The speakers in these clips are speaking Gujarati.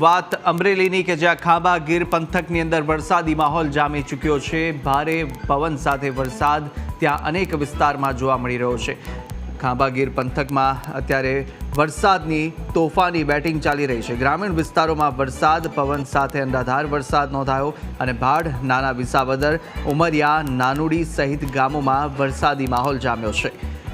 વાત અમરેલીની કે જ્યાં ખાંભા ગીર પંથકની અંદર વરસાદી માહોલ જામી ચૂક્યો છે. ભારે પવન સાથે વરસાદ ત્યાં અનેક વિસ્તારમાં જોવા મળી રહ્યો છે. ખાંભા ગીર પંથકમાં અત્યારે વરસાદની તોફાની બેટિંગ ચાલી રહી છે. ગ્રામીણ વિસ્તારોમાં વરસાદ, પવન સાથે અંધાધાર વરસાદ નોંધાયો અને ભાડ, નાના વિસાવદર, ઉમરિયા, નાનુડી સહિત ગામોમાં વરસાદી માહોલ જામ્યો છે.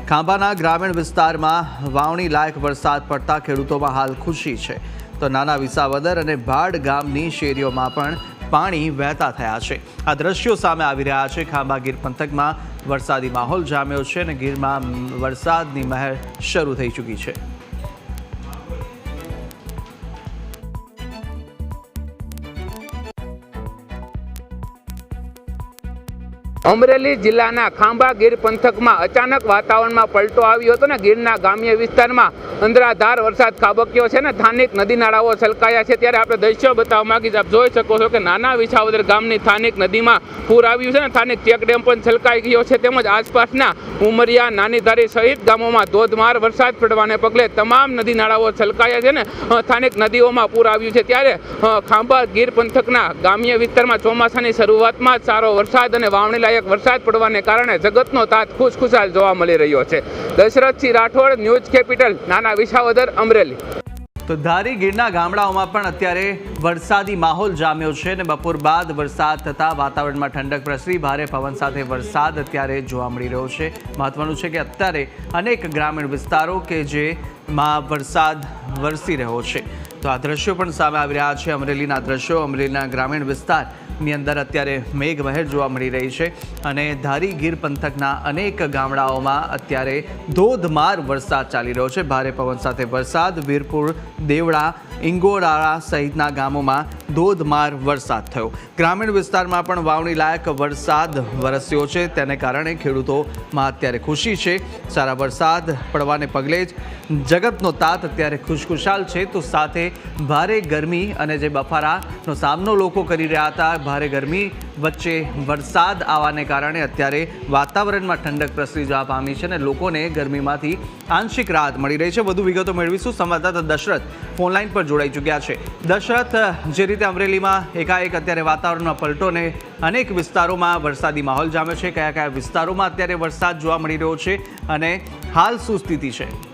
ખાંભાના ગ્રામીણ વિસ્તારમાં વાવણી લાયક વરસાદ પડતા ખેડૂતોમાં હાલ ખુશી છે. તો નાના વિસાવદર અને ભાડ ગામની શેરીઓમાં પણ પાણી વહેતા થયા છે. આ દ્રશ્યો સામે આવી રહ્યા છે. ખાંભા ગીર પંથકમાં વરસાદી માહોલ જામ્યો છે અને ગીરમાં વરસાદની મહેર શરૂ થઈ ચૂકી છે. અમરેલી જિલ્લાના ખાંભા ગીર પંથકમાં અચાનક વાતાવરણમાં પલટો આવ્યો હતો ને ગીરના ગ્રામ્ય વિસ્તારમાં અંધરાધાર વરસાદ ખાબક્યો છે ને સ્થાનિક નદી નાળાઓ છલકાયા છે. ત્યારે આપણે દ્રશ્યો બતાવવા માગી આપ જોઈ શકો છો કે નાના વિછાવદર ગામની સ્થાનિક નદીમાં પૂર આવ્યું છે ને સ્થાનિક ચેક ડેમ પણ છલકાઈ ગયો છે. તેમજ આસપાસના ઉમરિયા, નાનીધારી સહિત ગામોમાં ધોધમાર વરસાદ પડવાને પગલે તમામ નદી નાળાઓ છલકાયા છે ને સ્થાનિક નદીઓમાં પૂર આવ્યું છે. ત્યારે ખાંભા ગીર પંથકના ગ્રામ્ય વિસ્તારમાં ચોમાસાની શરૂઆતમાં જ સારો વરસાદ અને વાવણી લાયક વરસાદ પડવાને કારણે જગતનો તાત ખુશખુશાલ જોવા મળી રહ્યો છે. દશરથસિંહ રાઠોડ, ન્યૂઝ કેપિટલ, નાના વિસાવદર, અમરેલી. તો ધારી ગીરના ગામડાઓમાં પણ અત્યારે વરસાદી માહોલ જામ્યો છે અને બપોર બાદ વરસાદ થતાં વાતાવરણમાં ઠંડક પ્રસરી, ભારે પવન સાથે વરસાદ અત્યારે જોવા મળી રહ્યો છે. મહત્વનું છે કે અત્યારે અનેક ગ્રામીણ વિસ્તારો કે જેમાં વરસાદ વરસી રહ્યો છે. તો આ દ્રશ્યો પણ સામે આવી રહ્યા છે. અમરેલીના દ્રશ્યો, અમરેલીના ગ્રામીણ વિસ્તારની અંદર અત્યારે મેઘમહેર જોવા મળી રહી છે અને ધારી ગીર પંથકના અનેક ગામડાઓમાં અત્યારે ધોધમાર વરસાદ ચાલી રહ્યો છે. ભારે પવન સાથે વરસાદ, વીરપુર દેવડા ઇંગોરાળા સહિતના ગામોમાં ધોધમાર વરસાદ થયો. ગ્રામીણ વિસ્તારમાં પણ વાવણી લાયક વરસાદ વરસ્યો છે. તેને કારણે ખેડૂતોમાં અત્યારે ખુશી છે. સારા વરસાદ પડવાને પગલે જ જગતનો તાત અત્યારે ખુશખુશાલ છે. તો સાથે ભારે ગરમી અને જે બફારાનો સામનો લોકો કરી રહ્યા હતા, ભારે ગરમી વચ્ચે વરસાદ આવવાને કારણે અત્યારે વાતાવરણમાં ઠંડક પ્રસરી જવા પામી છે અને લોકોને ગરમીમાંથી આંશિક રાહત મળી રહી છે. વધુ વિગતો મેળવીશું. સંવાદદાતા દશરથ ફોનલાઈન પર જોડાઈ ચૂક્યા છે. દશરથ, જે રીતે અમરેલીમાં એકાએક અત્યારે વાતાવરણમાં પલટો ને અનેક વિસ્તારોમાં વરસાદી માહોલ જામ્યો છે. કયા કયા વિસ્તારોમાં અત્યારે વરસાદ જોવા મળી રહ્યો છે અને હાલ શું સ્થિતિ છે?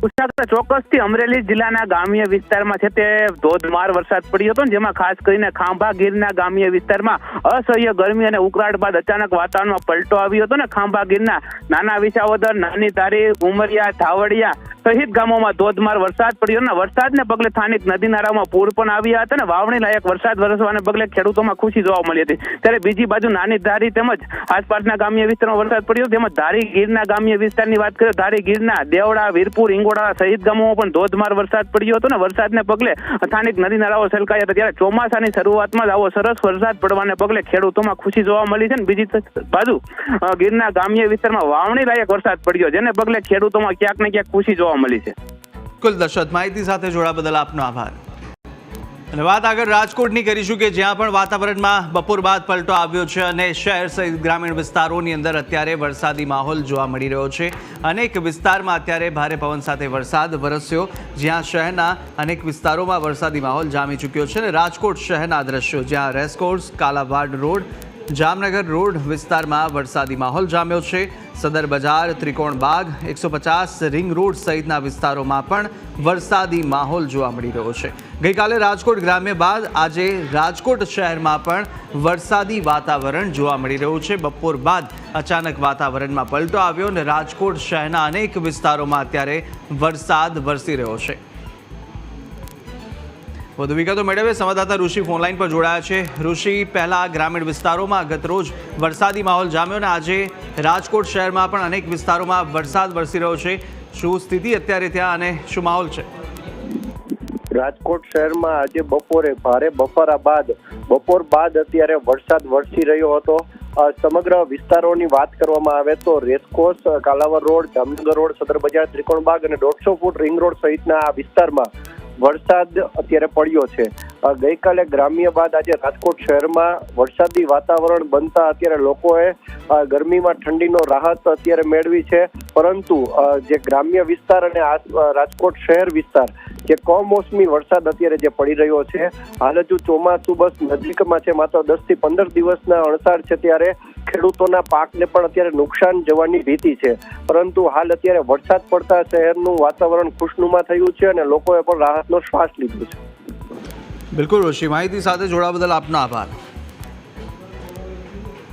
ચોક્કસથી અમરેલી જિલ્લાના ગામ્ય વિસ્તારમાં છે તે ધોધમાર વરસાદ પડ્યો હતો જેમાં ખાસ કરીને ખાંભા ગીરના ગામ્ય વિસ્તારમાં અસહ્ય ગરમી અને ઉકળાટ બાદ અચાનક વાતાવરણમાં પલટો આવ્યો હતો ને ખાંભા ગીરના નાના વિસાવદર, નાની તારી, ઉમરિયા, ધાવડિયા સહિત ગામોમાં ધોધમાર વરસાદ પડ્યો ને વરસાદને પગલે સ્થાનિક નદી નાળામાં પૂર પણ આવ્યા હતા ને વાવણી લાયક વરસાદ વરસવાને પગલે ખેડૂતોમાં ખુશી જોવા મળી હતી. ત્યારે બીજી બાજુ નાની ધારી તેમજ આસપાસના ગામ્ય વિસ્તારમાં વરસાદ પડ્યો તેમજ ધારી ગીરના ગામ્ય વિસ્તારની વાત કરીએ ધારી ગીરના દેવડા, વીરપુર ઇંગોડા સહિત ગામોમાં પણ ધોધમાર વરસાદ પડ્યો હતો ને વરસાદને પગલે સ્થાનિક નદી નાળાઓ છલકાયા હતા. ત્યારે ચોમાસાની શરૂઆતમાં જ આવો સરસ વરસાદ પડવાને પગલે ખેડૂતોમાં ખુશી જોવા મળી છે ને. બીજી બાજુ ગીરના ગ્રામ્ય વિસ્તારમાં વાવણી લાયક વરસાદ પડ્યો, જેને પગલે ખેડૂતોમાં ક્યાંક ને ક્યાંક ખુશી જોવા મળી છે. કુલ દશરથ માહિતી સાથે જોડા બદલ આપનો આભાર. અને વાત આગળ રાજકોટની કરીશું કે જ્યાં પણ વાતાવરણમાં બપોર બાદ પલટો આવ્યો છે અને શહેર સહિત ગ્રામીણ વિસ્તારોની અંદર અત્યારે વરસાદી માહોલ જોવા મળી રહ્યો છે. અનેક વિસ્તારમાં અત્યારે ભારે પવન સાથે વરસાદ વરસ્યો, જ્યાં શહેરના અનેક વિસ્તારોમાં વરસાદી માહોલ જામી ચૂક્યો છે અને રાજકોટ શહેરના દ્રશ્યો, જ્યાં racecourse, Kalawad road Jamnagar road વિસ્તારમાં વરસાદી માહોલ જામ્યો છે. સદર બજાર, ત્રિકોણ બાગ, એકસો પચાસ રિંગ રોડ સહિતના વિસ્તારોમાં પણ વરસાદી માહોલ જોવા મળી રહ્યો છે. ગઈકાલે રાજકોટ ગ્રામ્ય બાદ આજે રાજકોટ શહેરમાં પણ વરસાદી વાતાવરણ જોવા મળી રહ્યું છે. બપોર બાદ અચાનક વાતાવરણમાં પલટો આવ્યો અને રાજકોટ શહેરના અનેક વિસ્તારોમાં અત્યારે વરસાદ વરસી રહ્યો છે. વધુ વિગતો મેળવે સંવાદદાતા ઋષિ ફોનલાઈન પર જોડાયા છે. ઋષિ, પહેલા ગ્રામીણ વિસ્તારોમાં ગતરોજ વરસાદી માહોલ જામ્યો અને આજે રાજકોટ શહેરમાં પણ અનેક વિસ્તારોમાં વરસાદ વરસી રહ્યો છે. શું સ્થિતિ અત્યારે ત્યાં અને શું માહોલ છે? રાજકોટ શહેરમાં આજે બપોરે ભારે બફારા બાદ, બપોર બાદ અત્યારે વરસાદ વરસી રહ્યો હતો. સમગ્ર વિસ્તારોની વાત કરવામાં આવે તો racecourse Kalawad road, Jamnagar road Sadar Bazaar Trikonbaug અને દોઢસો ફૂટ રિંગ રોડ સહિતના આ વિસ્તારમાં વરસાદ અત્યારે પડ્યો છે. ગઈકાલે ગ્રામ્ય બાદ આજે રાજકોટ શહેરમાં વરસાદી વાતાવરણ બનતા અત્યારે લોકોએ ગરમીમાં ઠંડીનો રાહત અત્યારે મેળવી છે. પરંતુ જે ગ્રામ્ય વિસ્તાર અને રાજકોટ શહેર વિસ્તાર જે કમોસમી વરસાદ અત્યારે જે પડી રહ્યો છે, હાલ હજુ ચોમાસું બસ નજીકમાં છે, માત્ર દસથી પંદર દિવસના અણસાર છે ત્યારે ખેડૂતોના પાકને પણ અત્યારે નુકસાન જવાની ભીતિ છે. પરંતુ હાલ અત્યારે વરસાદ પડતા શહેરનું વાતાવરણ ખુશનુમા થયું છે અને લોકોએ પણ રાહતનો શ્વાસ લીધો છે. બિલકુલ, ઋષિ, માહિતી સાથે જોડા બદલ આપનો આભાર.